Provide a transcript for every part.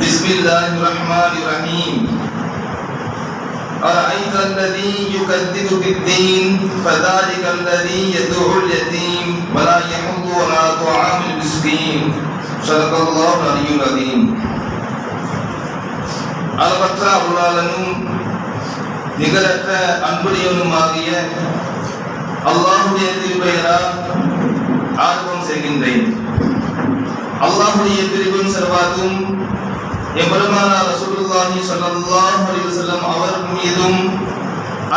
بسم الله الرحمن الرحيم أرأيت الذي يكذب بالدين فذلك الذي يدعو اليتيم ولا يحض على طعام المسكين صدق الله العلي العظيم அளவற்ற அருளாளனும் நிகரற்ற அன்புடையவனுமாகிய அல்லாஹுடைய திருப்பெயரால் ஆர்வம் செய்கின்றேன் அல்லாஹுடைய திருவின் செல்வாக்கும் எம்பெருமானா ரசூலுல்லாஹி ஸல்லல்லாஹு அலைஹி வஸல்லம் அவர் மீதும்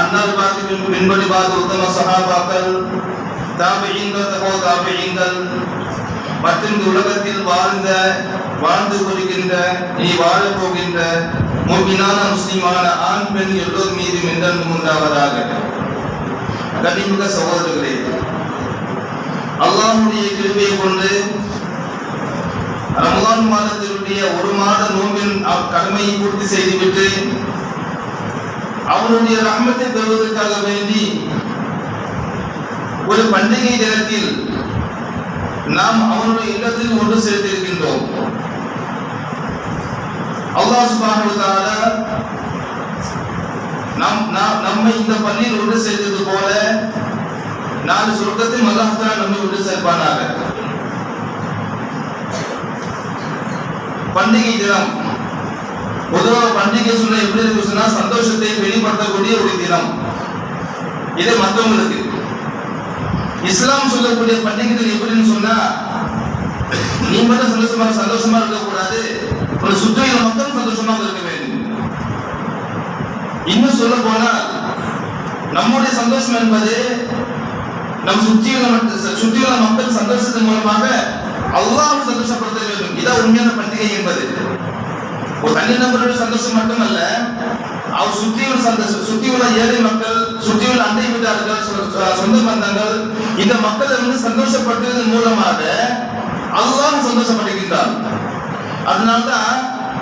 அன்னார் பார்த்து பின்படி பாத உத்தம சஹாபாக்கள் தாபியீன்கள் தபோ தாபியீன்கள் மற்றும் இந்த உலகத்தில் வாழ்ந்த வாழ்ந்து கொள்கின்ற நீ வாழப் போகின்ற முக்கினான முஸ்லிமான ஆண் பெண் எல்லோர் மீதும் என்றென்றும் உண்டாவதாக. கனிமிக சகோதரர்களே அல்லாஹுடைய கிருபையை கொண்டு ரமலான் மாதத்தினுடைய ஒரு மாத நோம்பின் அவ் கடமையை பூர்த்தி செய்துவிட்டு அவனுடைய ரஹ்மத்தை பெறுவதற்காக வேண்டி ஒரு பண்டிகை நேரத்தில் நாம் அவனுடைய இல்லத்தில் ஒன்று சேர்த்திருக்கின்றோம். அல்லாஹ் சுப்ஹானஹு நம் நாம் நம்மை இந்த பள்ளியில் ஒன்று சேர்த்தது போல நாலு சொர்க்கத்தில் அல்லாஹ் நம்மை ஒன்று சேர்ப்பானாக. பண்டிகை தினம். பொதுவாக பண்டிகை சொன்னா எப்படி இருக்கு சொன்னா சந்தோஷத்தை வெளிப்படுத்தக்கூடிய ஒரு தினம். இது மற்றவங்களுக்கு இஸ்லாம் சொல்லக்கூடிய பண்டிகை எப்படின்னு சொன்னா நீ மட்டும் சந்தோஷமா சந்தோஷமா இருக்கக்கூடாது. ஒரு சுற்றியுள்ள மக்களும் சந்தோஷமாக இருக்க வேண்டும். இன்னும் சொல்ல போனால் நம்முடைய சந்தோஷம் என்பது நம் சுற்றியுள்ள சுற்றியுள்ள மக்கள் சந்தோஷத்தின் மூலமாக அல்லாஹ் சந்தோஷப்படுத்த வேண்டும். இதான் உண்மையான பண்டிகை என்பது. ஒரு தனிநபருடைய சந்தோஷம் மட்டுமல்ல அவர் சுற்றியுள்ள சந்தோஷம் சுற்றியுள்ள ஏழை மக்கள் சுற்றியுள்ள அண்டை வீட்டார்கள் சொ- சொந்த பந்தங்கள் இந்த மக்களை வந்து சந்தோஷப்படுத்துவதன் மூலமாக அல்லாஹ் சந்தோஷப்படுகின்றார் அதனால்தான்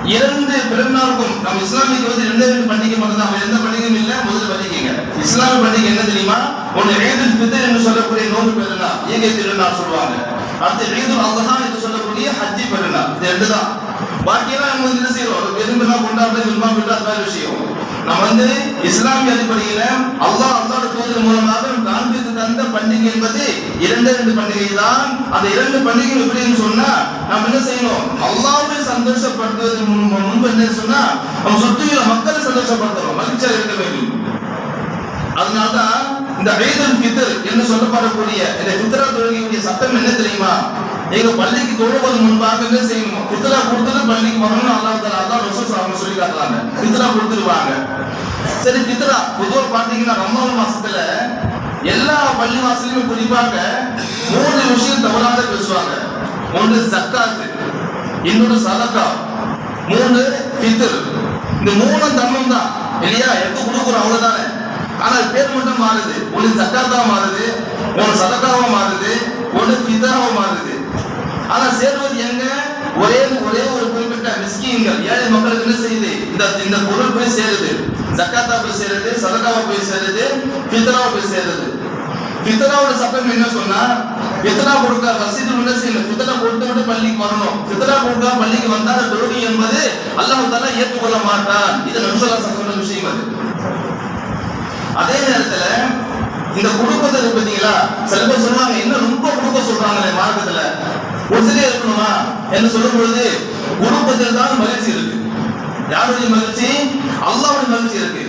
இரண்டு பிறநாளுக்கும் நம்ம இஸ்லாமிக்கு வந்து ரெண்டு ரெண்டு பண்டிகை மட்டும் தான் எந்த பண்டிகையும் இல்ல முதல் பண்டிகைங்க. இஸ்லாமிய பண்டிகை என்ன தெரியுமா? ஒன்று ஏதில் பித்தர் என்று சொல்லக்கூடிய நோன்பு பெருநாள் ஈகை திருநாள் சொல்லுவாங்க. அடுத்து ஈதுல் அல்ஹா என்று சொல்லக்கூடிய ஹஜ்ஜி பெருநாள் இது ரெண்டு தான் பாக்கியெல்லாம் நம்ம வந்து என்ன செய்யறோம் விரும்பினா கொண்டாடுறது விரும்பாம விட்டா அது வேற விஷயம். நம்ம வந்து இஸ்லாமிய அடிப்படையில அல்லாஹ் அல்லாட தூதர் மூலமாக காண்பித்து தந்த பண்டிகை என்பது இரண்டு இரண்டு பண்டிகை தான். அந்த இரண்டு பண்டிகை எப்படின்னு சொன்னா நம்ம என்ன செய்யணும்? அல்லாவை சந்தோஷப்படுத்துவதற்கு முன்பு முன்பு என்ன சொன்னா நம்ம சுற்றியுள்ள மக்களை சந்தோஷப்படுத்தணும் மகிழ்ச்சியாக இருக்க வேண்டும். அதனால்தான் இந்த ஈதுல் பித்தர் என்று சொல்லப்படக்கூடிய இந்த பித்தரா தொழுகையுடைய சட்டம் என்ன தெரியுமா? நீங்க பள்ளிக்கு தொழுவது முன்பாக என்ன செய்யணும் பித்தரா கொடுத்துட்டு பள்ளிக்கு வரணும்னு அல்லாஹ் தலா அல்லாஹ் ரசூல் அவங்க சொல்லி காட்டுறாங்க ஃபித்ரா கொடுத்துருவாங்க. சரி பித்தரா பொதுவாக பாத்தீங்கன்னா ரமலான் மாசத்துல எல்லா பள்ளி வாசலையும் குறிப்பாக மூணு விஷயம் தவறாக பேசுவாங்க. ஒன்று சக்காத்து இன்னொரு சதக்கா மூணு பித்தர் இந்த மூணும் தர்மம் தான். இல்லையா? எப்ப கொடுக்குறோம் அவ்வளவுதானே? ஆனால் பேர் மட்டும் மாறுது. ஒண்ணு ஜக்காத்தா மாறுது ஒண்ணு சதக்காவா மாறுது ஒண்ணு ஃபித்ராவா மாறுது. ஆனா சேர்வது எங்க? ஒரே ஒரே ஒரு குறிப்பிட்ட மிஸ்கீன்கள் ஏழை மக்களுக்கு என்ன செய்யுது? இந்த இந்த பொருள் போய் சேருது. ஜக்காத்தா போய் சேருது சதக்காவா போய் சேருது ஃபித்ராவா போய் சேருது. ஃபித்ராவோட சட்டம் என்ன சொன்னா பித்தரா கொடுக்க ரசீது என்ன செய்யணும்? பித்தரா கொடுத்து விட்டு பள்ளிக்கு வரணும். பித்தரா கொடுக்க பள்ளிக்கு வந்தா அந்த தொழுகை என்பது அல்லாஹ் ஏற்றுக்கொள்ள மாட்டான். இது நம்சலா சட்டம் விஷயம் அது. அதே நேரத்துல இந்த குடும்பத்தை பார்த்தீங்களா சில பேர் சொல்லுவாங்க என்ன ரொம்ப கொடுக்க சொல்றாங்களே மார்க்கத்துல? ஒருத்தரே இருக்கணுமா? என்று சொல்லும் பொழுது குடும்பத்தில் தான் மகிழ்ச்சி இருக்கு. யாருடைய மகிழ்ச்சி? அல்லாவுடைய மகிழ்ச்சி இருக்கு.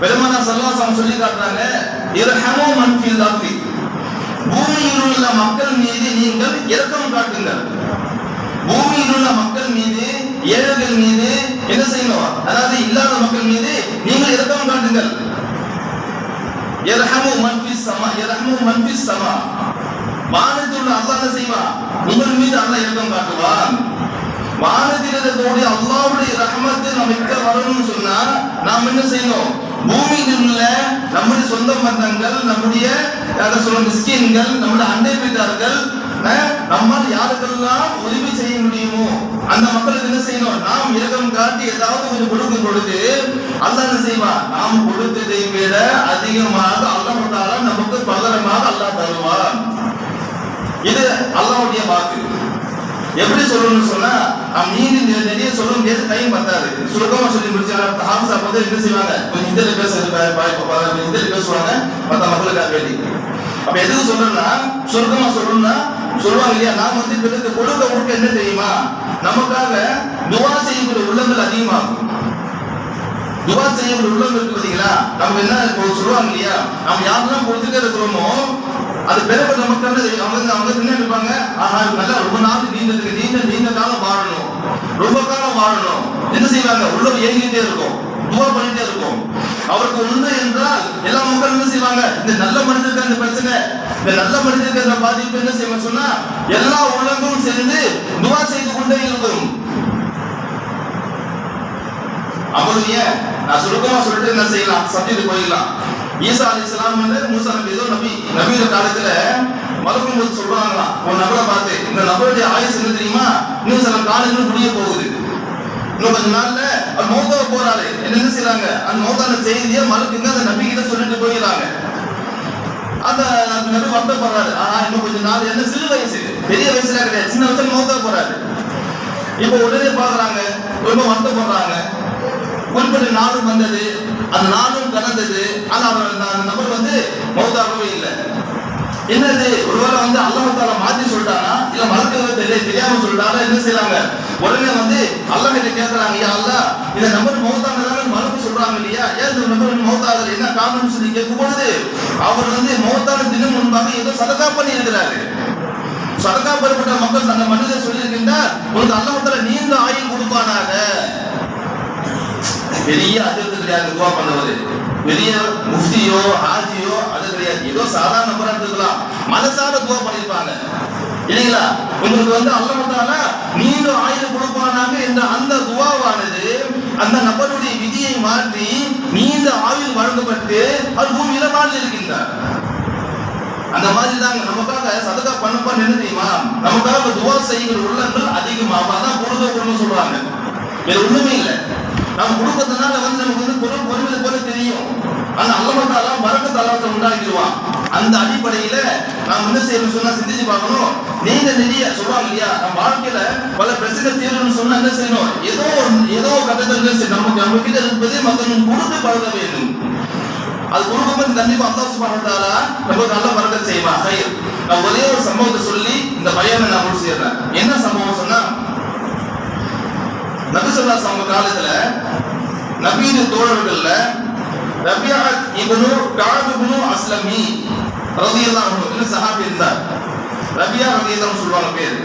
பெருமானா சல்லாசம் சொல்லி காட்டுறாங்க இரஹமோ மன் ஃபில் பூமியில் உள்ள மக்கள் மீது நீங்கள் இரக்கம் காட்டுங்கள். பூமியில் உள்ள மக்கள் மீது ஏழைகள் மீது என்ன செய்யணும் அதாவது இல்லாத மக்கள் மீது நீங்கள் இரக்கம் காட்டுங்கள். எரஹமு மன் சமா எரஹமு மன் சமா வானத்தில் அல்லாஹ் என்ன செய்வான்? உங்கள் மீது அல்லாஹ் இரக்கம் காட்டுவான். வானத்தில் இருக்கக்கூடிய அல்லாஹ்வுடைய ரஹமத்து நமக்கு வரணும்னு சொன்னா நாம் என்ன செய்யணும்? பூமியில் உள்ள நம்முடைய சொந்த பந்தங்கள் நம்முடைய சொல்ல மிஸ்கின்கள் நம்முடைய அண்டை வீட்டார்கள் நம்மால் யாருக்கெல்லாம் உதவி செய்ய முடியுமோ அந்த மக்களுக்கு என்ன செய்யணும்? நாம் இலகம் காட்டி ஏதாவது கொஞ்சம் கொடுக்கும் பொழுது அல்ல என்ன செய்வான்? நாம் கொடுத்ததை விட அதிகமாக அல்லாஹ் நமக்கு பகரமாக அல்லாஹ் தருவான். இது அல்லாவுடைய வாக்கு. எப்படி சொல்லணும்னு சொன்னா நாம் நீதி நெ- நிறைய சொல்ல முடியாது டைம் பத்தாது. சுருக்கமா சொல்லி முடிச்சா ஹாம்சா வந்து என்ன செய்வாங்க? கொஞ்சம் இந்தியில பேச இதில் பேசுவாங்க. மற்ற மக்களுக்காக வேண்டி. அப்ப எதுக்கு சொல்றேன்னா சுருக்கமா சொல்லணும்னா சொல்லுவாங்க இல்லையா? நாம் வந்து பிறகு கொடுக்க கொடுக்க என்ன தெரியுமா? நமக்காக துவா செய்யக்கூடிய உள்ளங்கள் அதிகமாகும். துவா செய்யக்கூடிய உள்ளங்கள் இருக்கு பார்த்தீங்களா? நம்ம என்ன இப்போ சொல்லுவாங்க இல்லையா? நம்ம யாரெல்லாம் கொடுத்துட்டே இருக்கிறோமோ அது பெறப்பட்ட மக்கள் அவங்க அவங்க என்ன இருப்பாங்க ஆஹா நல்லா ரொம்ப நாள் நீண்டதுக்கு நீண்ட நீண்ட காலம் வாழணும். ரொம்ப காலம் வாழணும். என்ன செய்வாங்க? உள்ளம் ஏங்கிட்டே இருக்கும். துவா பண்ணிட்டே இருக்கும். அவருக்கு உண்மை என்றால் எல்லா மக்களும் என்ன செய்வாங்க? இந்த நல்ல மனிதருக்கு அந்த பிரச்சனை இந்த நல்ல மனிதருக்கு அந்த பாதிப்பு என்ன செய்வாங்க சொன்னா எல்லா உலகமும் சேர்ந்து துவா செய்து கொண்டே இருக்கும். அப்போது ஏன்? நான் சுருக்கமா சொல்லிட்டு என்ன செய்யலாம்? சத்தியத்துக்கு போயிடலாம். ஈசா அலி இஸ்லாம் வந்து மூசா நபி ஏதோ நபி நபியோட காலத்துல மறுக்கும் போது சொல்றாங்களாம். ஒரு நபரை பார்த்து இந்த நபருடைய ஆயுசு என்ன தெரியுமா? இன்னும் சில காலங்கள் முடிய போகுது. இன்னும் கொஞ்ச நாள்ல அவர் போறாரு. என்ன செய்யறாங்க அந்த மௌத்தான செய்தியை மறுக்குங்க அந்த நபி கிட்ட சொல்லிட்டு போயிடறாங்க. அந்த அந்த நபி வருத்தப்படுறாரு. ஆனா இன்னும் கொஞ்சம் நாள் என்ன சிறு வயசு. பெரிய வயசுல கிடையாது. சின்ன வயசுல மௌதா போறாரு. இப்போ உடனே பாக்குறாங்க ரொம்ப வருத்தப்படுறாங்க. குறிப்பிட்ட நாளும் வந்தது. அந்த நாளும் கடந்தது. ஆனா அவர் அந்த நபர் வந்து மௌத்தாகவே இல்லை. என்னது? ஒருவேளை வந்து அல்லாஹால மாத்தி சொல்லிட்டானா? இல்ல மறக்கவே தெரிய தெரியாம சொல்லிட்டாரா என்ன செய்றாங்க? உடனே வந்து அல்லாஹ் கிட்ட கேட்கறாங்க ஐயா அல்லாஹ் இந்த நபர் மௌத்தானதால மலக்கு சொல்றாங்க இல்லையா? ஏன் இந்த நபர் மௌத்தாகல என்ன காரணம் சொல்லி கேட்கும் பொழுது அவர் வந்து மௌத்தான தினம் முன்பாக ஏதோ சதகா பண்ணி இருக்கிறாரு சதகா பெறப்பட்ட மக்கள் அந்த மனிதர் சொல்லியிருக்கின்றார் உனக்கு அல்லாஹத்துல நீண்ட ஆயுள் கொடுப்பானாக? பெரிய அதிர்வு கிடையாது துவா பண்ணவர் பெரிய முஃப்தியோ ஆஜியோ அது கிடையாது. ஏதோ சாதாரண நபரா இருக்கலாம் மனசார துவா பண்ணியிருப்பாங்க. இல்லைங்களா? உங்களுக்கு வந்து அல்லாஹ் நீண்ட ஆயுதம் கொடுப்பானாங்க என்ற அந்த துவாவானது அந்த நபருடைய விதியை மாற்றி நீண்ட ஆயுள் வழங்கப்பட்டு அவர் பூமியில வாழ்ந்து இருக்கின்றார். அந்த மாதிரி தாங்க நமக்காக சதகா பண்ணப்பா என்ன தெரியுமா? நமக்காக துவா செய்கிற உள்ளங்கள் அதிகமாக தான் கொடுக்க கொடுன்னு சொல்றாங்க. வேற ஒண்ணுமே இல்லை. நம்ம கொடுக்கறதுனால வந்து நமக்கு வந்து பொருள் பொறுமை போல தெரியும். ஆனா அல்லமத்தாலாம் வரக்க தலாத்தை உண்டாக்கிடுவான். அந்த அடிப்படையில நாம் என்ன செய்யணும் சொன்னா சிந்திச்சு பார்க்கணும். நீங்க நிறைய சொல்லுவாங்க இல்லையா? நம்ம வாழ்க்கையில பல பிரச்சனை தீரணும்னு சொன்னா என்ன செய்யணும்? ஏதோ ஒரு- ஏதோ ஒரு கட்டத்தில் என்ன செய்யணும்? நமக்கு நம்ம கிட்ட இருப்பதே மக்களும் கொடுத்து பழக வேண்டும். அது கொடுக்கும்போது கண்டிப்பா அல்லாஹ் சுப்ஹானஹு நம்ம நமக்கு நல்ல வரக்கத் செய்வான். சரி. நான் ஒரே ஒரு சம்பவத்தை சொல்லி இந்த பையனை நான் முடிச்சிடுறேன் என்ன சம்பவம் சொன்னா நபி அவங்க காலத்துல நபியுடைய தோழர்கள்ல ரபியா இவனும் கஅப் அஸ்லமி ரலியல்லாஹு அன்ஹு சஹாபி இருந்தார் ரபியா ரலியல்லாஹு சொல்லுவாங்க பேர்.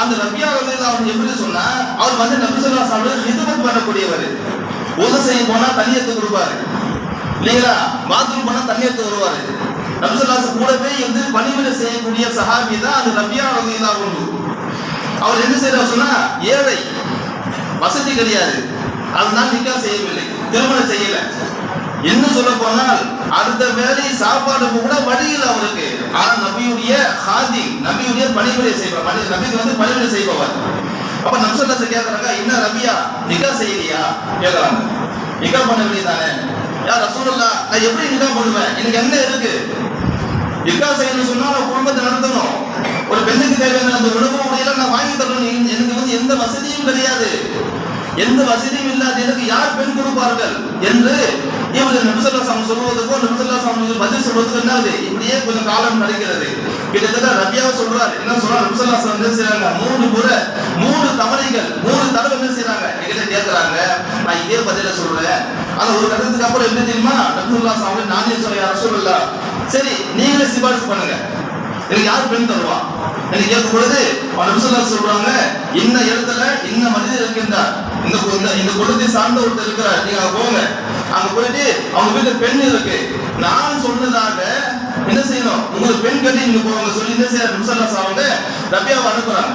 அந்த ரபியா ரலியல்லாஹு எப்படி சொன்னா அவர் வந்து நபிசல்லா சாமி ஹிதமத் பண்ணக்கூடியவர். உதவி செய்ய போனா தண்ணி எடுத்து கொடுப்பாரு. இல்லைங்களா? பாத்ரூம் போனா தண்ணி எடுத்து வருவாரு நபிசல்லாஸ் கூடவே வந்து பணிவிட செய்யக்கூடிய சஹாபி தான் அந்த ரபியா ரலியல்லாஹு அவர் என்ன செய்யறார் சொன்னா ஏழை வசதி கிடையாது. அதனால நிக்கா செய்யவில்லை. திருமணம் செய்யல. என்ன சொல்ல போனால் அடுத்த வேலை சாப்பாடுக்கு கூட வழி இல்லை அவருக்கு. ஆனா நபியுடைய ஹாதி நபியுடைய பணிவிடை செய்வார் பணி நபிக்கு வந்து பணிவிடை செய்பவர். அப்ப நம்சல்லாச கேட்கறாங்க என்ன ரபியா நிக்கா செய்யலையா? கேட்கறாங்க. நிக்கா பண்ண வேண்டியதானே யார் ரசூலுல்லா நான் எப்படி நிக்கா பண்ணுவேன்? எனக்கு என்ன இருக்கு? நிக்கா செய்யணும்னு சொன்னா நான் குடும்பத்தை நடத்தணும். ஒரு பெண்ணுக்கு தேவையான அந்த உணவு உடையெல்லாம் நான் வாங்கி தரணும். எனக்கு- வந்து எந்த வசதியும் கிடையாது. எந்த வசதியும் இல்லாத எனக்கு யார் பெண் கொடுப்பார்கள் என்று இவர் நபிசல்லா சாமி சொல்வதற்கும் சாமி பதில் சொல்வதற்கு என்ன இப்படியே கொஞ்சம் காலம் நடக்கிறது. கிட்டத்தட்ட ரபியாவை சொல்றாரு. என்ன சொல்றாரு? நபிசல்லாஸ் என்ன செய்றாங்க? மூணு முறை மூணு தவணைகள் மூணு தடவை என்ன செய்யறாங்க என்கிட்ட கேட்கறாங்க நான் இதே பதில சொல்றேன். ஆனா ஒரு கட்டத்துக்கு அப்புறம் என்ன தெரியுமா? நபிசுல்லா சாமி நானே சொல்ல யாரும் சொல்லல சரி நீங்களே சிபாரிசு பண்ணுங்க. எனக்கு யார் பெண் தருவா? எனக்கு கேட்கும் பொழுது நபிசுல்லா சொல்றாங்க இந்த இடத்துல இந்த மனிதர் இருக்கின்றார். இந்த இந்த இந்த குலத்தை சார்ந்த ஒருத்தர் இருக்கிறார். நீங்க அங்க போங்க. அங்க போயிட்டு அவங்க வீட்டுல பெண் இருக்கு. நான் சொன்னதாக என்ன செய்யணும்? உங்களுக்கு பெண் கட்டி நீங்க போவாங்க சொல்லி என்ன செய்யறாரு? நபிசுல்லா அவங்க ரபியாவை அனுப்புறாங்க.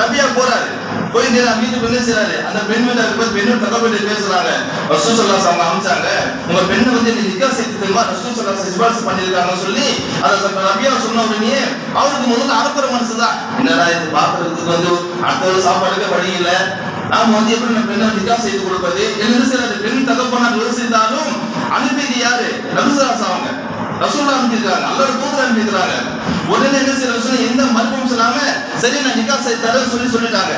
ரபியா போறாரு. போய் நேரா வீட்டுக்கு என்ன செய்றாரு அந்த பெண் வீட்டுல இருக்கும்போது பெண்ணும் தகவல் பேசுறாங்க. ரசூ சல்லாஸ் அவங்க அமைச்சாங்க உங்க பெண்ணை வந்து நீ நிக்கா செய்து தெரியுமா ரசூ சல்லாஸ் சிபாரிசு பண்ணியிருக்காங்கன்னு சொல்லி அதை ரபியா சொன்ன உடனே அவருக்கு முதல்ல ஆரம்ப மனசு தான். என்னடா இது பாக்குறதுக்கு வந்து அடுத்த சாப்பாடுக்கே வழி இல்லை. நாம வந்து எப்படி நம்ம பெண்ணை நிக்கா செய்து கொடுப்பது? என்ன செய்யறாரு பெண் தகப்பனார் யோசித்தாலும் அனுப்பியது யாரு? ரபிசராஸ் அவங்க. ரசூல்லா அனுப்பியிருக்காங்க ஒரு தூதர் அனுப்பியிருக்காங்க உடனே என்ன செய்யற எந்த மறுப்பும் சொல்லாம சரி நான் நிக்கா செய்து தரேன் சொல்லி சொல்லிட்டாங்க.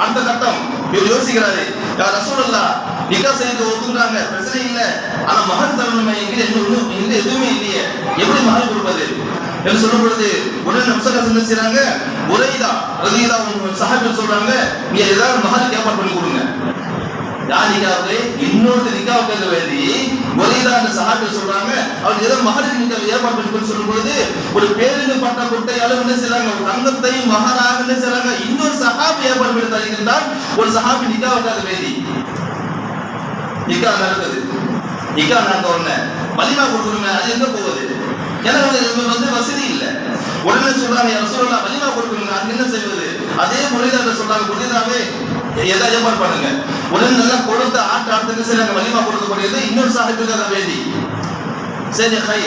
அடுத்த கட்டம். இவர் யோசிக்கிறாரு யார் ரசூலல்லா நிக்கா செய்து ஒத்துக்கிறாங்க பிரச்சனை இல்ல. ஆனா மகன் தரணுமே எங்கிட்ட என்ன ஒண்ணும் எங்கிட்ட எதுவுமே இல்லையே. எப்படி மகன் கொடுப்பது? என்று சொல்லும் பொழுது உடனே நம்சரா என்ன செய்யறாங்க உரைதா ரதிதா சகாக்கள் சொல்றாங்க நீங்க ஏதாவது மகன் ஏற்பாடு பண்ணி கொடுங்க. யார் நிக்காவுக்கு இன்னொருத்தர் நிக்காவு கேட்க வேண்டி ஒரேதான் அந்த சகாக்கள் சொல்றாங்க. அவர் ஏதோ மகனுக்கு நிக்காவை ஏற்பாடு பண்ணி சொல்லும் ஒரு பேருந்து பட்ட குட்டையால என்ன செய்றாங்க ஒரு தங்கத்தை மகனாக என்ன செய்றாங்க. இன்னொரு சஹாபி ஏற்பாடு பண்ணி தருகின்றால் ஒரு சஹாபி நிக்காவுக்காக வேண்டி. நிக்கா நடக்குது. நிக்கா நடந்த உடனே மலிமா கொடுக்கணுமே அது எங்க போகுது? ஏன்னா வந்து வந்து வசதி இல்லை. உடனே சொல்றாங்க யார் சொல்லலாம் மலிமா கொடுக்கணுங்க அது என்ன செய்வது? அதே மொழிதான் சொல்றாங்க புதிதாவே எதை பண்ணுங்க. உடனே நல்லா கொடுத்த ஆட்டு ஆட்டுக்கு செய்றாங்க வலிமா கொடுக்கக்கூடியது இன்னொரு சாஹிப்புக்காக வேண்டி. சரி ஹை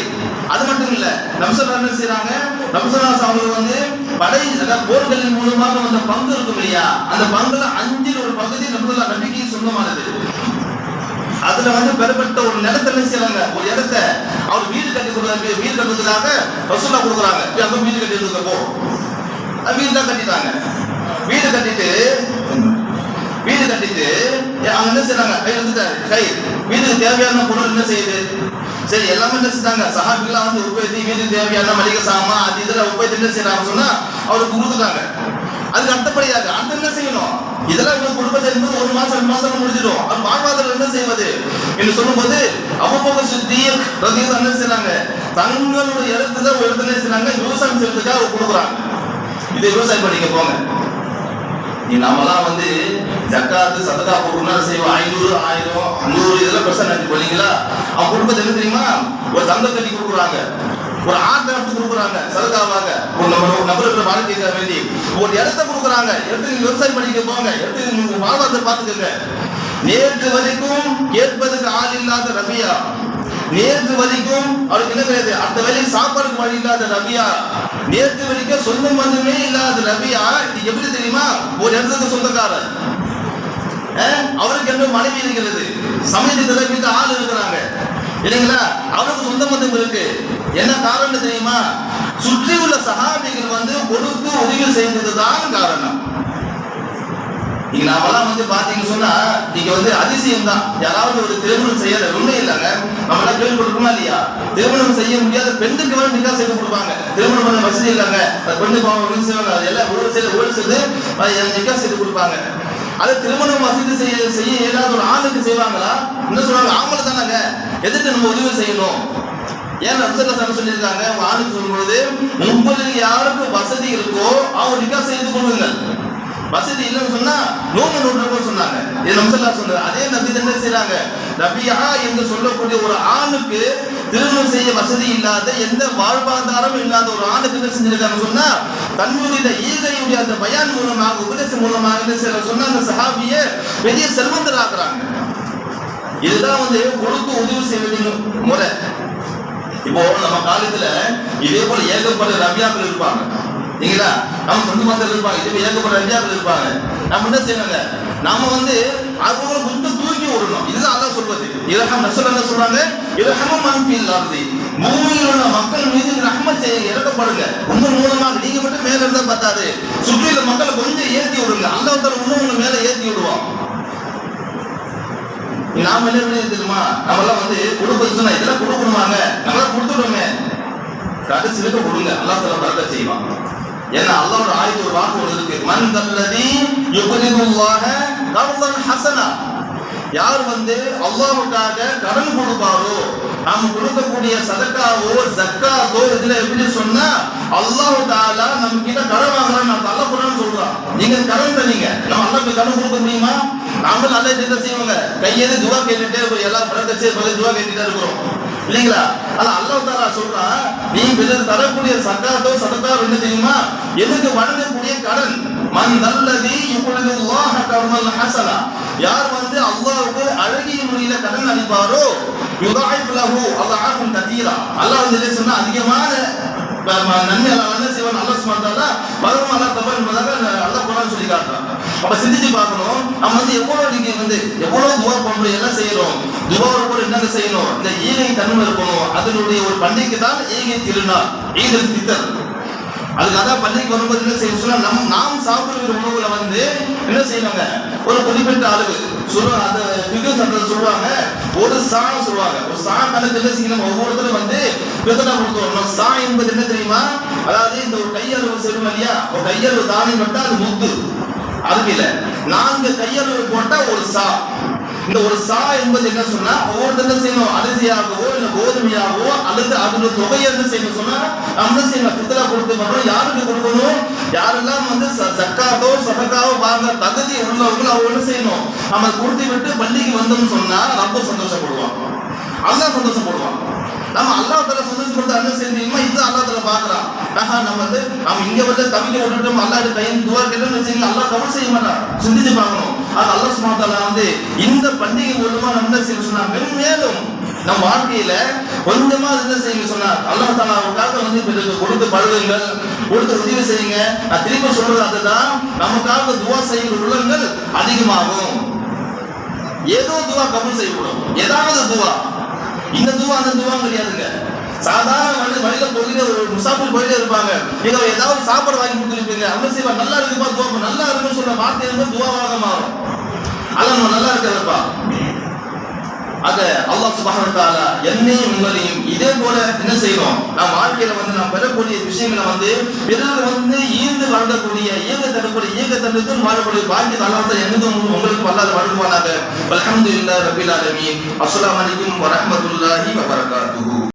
அது மட்டும் இல்ல நம்சல்லா என்ன செய்யறாங்க நம்சல்லாஸ் அவங்க வந்து படை அதாவது போர்களின் மூலமாக வந்த பங்கு இருக்கும் இல்லையா? அந்த பங்குல அஞ்சில் ஒரு பகுதி நம்சல்லா நம்பிக்கை சொந்தமானது. அதுல வந்து பெறப்பட்ட ஒரு நிலத்தை என்ன செய்யறாங்க ஒரு இடத்த அவர் வீடு கட்டி கொடுக்குறாங்க. வீடு கட்டுறதுக்காக ரசூலா கொடுக்குறாங்க. போய் அங்க வீடு கட்டி இருக்க வீடு தான் கட்டிட்டாங்க. வீடு கட்டிட்டு வீடு கட்டிட்டு அவங்க என்ன செய்யறாங்க கை வந்துட்டாரு. கை வீட்டுக்கு தேவையான பொருள் என்ன செய்யுது? சரி எல்லாமே என்ன செஞ்சாங்க? சஹாபிகளாம் வந்து உற்பத்தி வீட்டுக்கு தேவையான மளிகை சாமா அது இதுல உற்பத்தி என்ன செய்யறாங்க சொன்னா அவருக்கு கொடுத்துட்டாங்க. அதுக்கு அடுத்தபடியாக அடுத்து என்ன செய்யணும்? இதெல்லாம் இவங்க குடும்பத்தை என்பது ஒரு மாசம் ரெண்டு மாசம் முடிஞ்சிடும். அது வாழ்வாதாரம் என்ன செய்வது? என்று சொல்லும்போது அவ்வப்போக சுத்தி ரதியது என்ன செய்றாங்க? தங்களுடைய இடத்துல ஒரு இடத்துல செய்யறாங்க விவசாயம் செய்யறதுக்காக கொடுக்குறாங்க. இதை விவசாயம் பண்ணிக்க போங்க. நீ நாமெல்லாம் வந்து ஜக்காத்து சதகா போடுறோம்னா செய்வோம். ஐநூறு ஆயிரம் நூறு இதெல்லாம் பிரச்சனை நினைச்சு போனீங்களா அவன் குடும்பத்தை என்ன தெரியுமா? ஒரு தங்க கட்டி கொடுக்குறாங்க. ஒரு ஆட்டை எடுத்து கொடுக்குறாங்க. சதகாவாக ஒரு நம்ம ஒரு நபருக்கு வாழ்க்கைக்காக வேண்டி ஒரு இடத்த கொடுக்குறாங்க. எடுத்து நீங்க விவசாயம் பண்ணிக்க போங்க. எடுத்து நீங்க வாழ்வாதாரத்தை பார்த்துக்கோங்க. நேற்று வரைக்கும் கேட்பதுக்கு ஆள் இல்லாத ரபியா. நேற்று வரைக்கும் அவருக்கு என்ன கிடையாது? அடுத்த வேலைக்கு சாப்பாடுக்கு வழி இல்லாத ரபியா. நேற்று வரைக்கும் சொந்த பந்தமே இல்லாத ரபியா. இது எப்படி தெரியுமா? ஒரு இடத்துக்கு சொந்தக்காரர் அவருக்கு என்று மனைவி இருக்கிறது? சமயத்துல வீட்டு ஆள் இருக்கிறாங்க. இல்லைங்களா? அவருக்கு சொந்த பந்தம் இருக்கு என்ன காரணம் தெரியுமா? சுற்றி உள்ள சகாபிகள் வந்து கொடுத்து உதவி செய்ததுதான் காரணம். நீங்க நாமெல்லாம் வந்து பாத்தீங்க சொன்னா நீங்க வந்து அதிசயம் தான் யாராவது ஒரு திருமணம் செய்யல உண்மை இல்லைங்க. நம்ம எல்லாம் கேள்விப்பட்டிருக்கோமா இல்லையா? திருமணம் செய்ய முடியாத பெண்ணுக்கு வேணும் நிக்கா செய்து கொடுப்பாங்க. திருமணம் பண்ண வசதி இல்லைங்க. பெண்ணுக்கு அவங்க செய்வாங்க அது எல்லாம் ஊழல் செய்து ஊழல் செய்து நிக்கா செய்து கொடுப்பாங்க. அதை திருமணம் வசதி செய்ய செய்ய இயலாத ஒரு ஆணுக்கு செய்வாங்களா? என்ன சொல்றாங்க ஆம்பளை தானங்க. எதுக்கு நம்ம உதவி செய்யணும்? ஏன் நப்சல்ல சாமி சொல்லியிருக்காங்க? உங்க ஆணுக்கு சொல்லும்போது உங்களுக்கு யாருக்கு வசதி இருக்கோ அவங்க நிக்கா செய்து கொள்ளுங்கள் வசதி இல்லைன்னு சொன்னா நோம்பு நோட்டு சொன்னாங்க. இது நம்சல்லா சொன்னது அதே நபி என்ன செய்யறாங்க நபியா என்று சொல்லக்கூடிய ஒரு ஆணுக்கு திருமணம் செய்ய வசதி இல்லாத எந்த வாழ்வாதாரம் இல்லாத ஒரு ஆணுக்கு என்ன செஞ்சிருக்காங்க சொன்னா தன்னுடைய ஈகையுடைய அந்த பயான் மூலமாக உபதேசம் மூலமாக என்ன செய்யற சொன்னா அந்த சஹாபிய பெரிய செல்வந்தர் இதுதான் வந்து கொடுத்து உதவி செய்வதின் முறை. இப்போ நம்ம காலத்துல இதே போல ஏகப்பட்ட ரவியாக்கள் இருப்பாங்க. இல்லைங்களா நம்ம சொந்த மக்கள் இருப்பாங்க. இதே ஏகப்பட்ட ரவியாக்கள் இருப்பாங்க. நம்ம என்ன செய்யணுங்க நாம வந்து அதுவும் கொஞ்சம் தூக்கி விடணும். இதுதான் அதான் சொல்வது இரகம் நசல் என்ன சொல்றாங்க இரகமும் மனுப்பி அருதி. பூமியில் உள்ள மக்கள் மீது ரஹம செய்ய இறக்கப்படுங்க. உங்க மூலமாக நீங்க மட்டும் மேல இருந்தா பத்தாது. சுற்றியுள்ள மக்களை கொஞ்சம் ஏத்தி விடுங்க. அல்லாஹ் இன்னும் உங்க மேல ஏத்தி விடுவான். நாம என்ன தெரியுமா? நம்ம எல்லாம் வந்து கொடுப்பது சொன்னா இதெல்லாம் கொடுக்கணுமாங்க. நம்மளாம் கொடுத்துடுவோமே கடைசியில விடுங்க அல்லாஹ் தஆலா பறக்க செய்வான். ஏன்னா அல்லாஹ்வோட ஆயத்து ஒரு வாக்கு ஒன்று இருக்கு மன் தல்லதி யுக்ரிதுல்லாஹ கர்தன் ஹசனா. யார் வந்து அல்லாஹ்வுக்காக கடன் கொடுப்பாரோ நாம கொடுக்கக்கூடிய சதக்காவோ ஜக்காவோ இதுல எப்படி சொன்னா அல்லாஹ் தாலா நம்ம கிட்ட கடன் வாங்கலாம் நான் தள்ள போறேன்னு சொல்றான். நீங்க கடன் தரீங்க. நம்ம அல்லாஹ் கடன் கொடுக்க முடியுமா? நாம நல்ல என்ன செய்வாங்க. கையெழுத்து துவா கேட்டுட்டே எல்லா எல்லாம் பிறக்கச்சு பதில் துவா கேட்டுட்டே இருக்கிறோம். இல்லைங்களா? அது அல்லாஹ் தாரா சொல்றான் நீ பிறர் தரக்கூடிய சக்காத்தோ சதக்காவோ என்ன தெரியுமா? எதுக்கு வழங்கக்கூடிய கடன்? மன் நல்லதி இப்பொழுது அல்லாஹ் கர்மல் ஹசனா. யார் வந்து அல்லாவுக்கு அழகிய முறையில கடன் அளிப்பாரோ யுதாயிஃப் லஹு அல்லாஹ்வும் கதீரா அல்லாஹ் வந்து சொன்னா அதிகமான ப- சிவன் நன்மை அல்லாஹ் என்ன செய்வான் அல்லாஹ் பலரும் அல்லாஹ் என்பதாக அல்லாஹ் குரான் சொல்லி காட்டுறான் அப்ப சிந்திச்சு பார்க்கணும். நம்ம வந்து எவ்வளவு நீங்க வந்து எவ்வளவு துவா பண்றோம் எல்லாம் செய்யறோம் துவாவோட கூட என்னங்க செய்யணும்? இந்த ஈகை தன்மை இருக்கணும். அதனுடைய ஒரு பண்டிகை தான் ஈகை திருநாள். ஈகல் பித்தர் அதுக்கு அதான் பள்ளிக்கு வரும்போது என்ன செய்ய சொன்னா நம் நாம் சாப்பிடுகிற உணவுல வந்து என்ன செய்யணுங்க ஒரு குறிப்பிட்ட அளவு. சொல்லுவாங்க அந்த ஃபிகர் சட்டத்தில் சொல்லுவாங்க. ஒரு சாணம் சொல்லுவாங்க. ஒரு சாணம் கணக்கு என்ன செய்யணும் ஒவ்வொருத்தரும் வந்து விதனை கொடுத்துருவோம் சா என்பது என்ன தெரியுமா? அதாவது இந்த ஒரு கையளவு செய்யணும் இல்லையா? ஒரு கையளவு தானியம் மட்டும் அது முத்து. அதுக்கு இல்லை. நான்கு கையளவு போட்டால் ஒரு சா. இந்த ஒரு சா என்பது என்ன சொன்னா ஒவ்வொருத்தர் செய்யணும். அரிசியாகவோ இல்ல கோதுமையாகவோ அல்லது அதோட தொகையை என்ன செய்யணும். சொன்னா நம்ம செய்யணும். பித்தளை கொடுத்து பண்றோம் யாருக்கு கொடுக்கணும்? யாரெல்லாம் வந்து ச- சதக்காவோ வாங்க தகுதி உள்ளவங்க அவங்க என்ன செய்யணும். நம்ம கொடுத்து விட்டு பள்ளிக்கு வந்தோம்னு சொன்னா ரொம்ப சந்தோஷப்படுவான் அல்லாஹ் சந்தோஷப்படுவாங்க. நம்ம அல்லாஹ் தலை சந்தோஷப்படுத்த என்ன செஞ்சீங்கன்னா இது அல்லாஹ் தலை பாக்குறான் ஆஹா நம்ம வந்து நம்ம இங்க வந்து தவிக்க விட்டுட்டோம். அல்லாடு கையின் துவா கேட்டோம்னு வச்சுங்க அல்லா கவர் செய்ய மாட்டான். சிந்திச்சு பார்க்கணும். அது அல்ல சுமாத்தால வந்து இந்த பண்டிகை மூலமா நம்ம என்ன செய்ய சொன்னா மென்மேலும் நம் வாழ்க்கையில கொஞ்சமா என்ன செய்யுங்க சொன்னார் அல்லா தாலா அவருக்காக வந்து இப்ப கொடுத்து பழகுங்கள் கொடுத்து உதவி செய்யுங்க. நான் திரும்ப சொல்றது அதுதான் நமக்காக துவா செய்கிற உள்ளங்கள் அதிகமாகும். ஏதோ துவா கபூல் செய்யப்படும் ஏதாவது துவா. இந்த துவா அந்த துவா கிடையாதுங்க. சாதாரண வந்து வழியில போயிட்டு ஒரு முசாஃபிர் போயிட்டே இருப்பாங்க. ஏதோ ஏதாவது சாப்பாடு வாங்கி கொடுத்துருப்பீங்க அவங்க செய்வா நல்லா இருக்குப்பா துவா நல்லா இருக்குன்னு சொல்ற வார்த்தை இருந்து துவாவாக மாறும். அதான் நம்ம நல்லா இருக்கிறப்பா அத அல்லா சுப்ஹானஹு என்னையும் உங்களையும் இதே போல என்ன செய்வோம் நம் வாழ்க்கையில வந்து நாம் பெறக்கூடிய விஷயங்களை வந்து பிறர் வந்து ஈர்ந்து வழங்கக்கூடிய இயக்க தரக்கூடிய இயக்க தரத்துக்கு வாழக்கூடிய பாக்கிய அல்லாஹ் என்னதும் உங்களுக்கு வல்லாத வழங்குவானாக. அலமது ரப்பில் ரபில் அஸ்ஸலாமு அஸ்லாம் வரஹ்மத்துல்லாஹி வ பரகாத்துஹு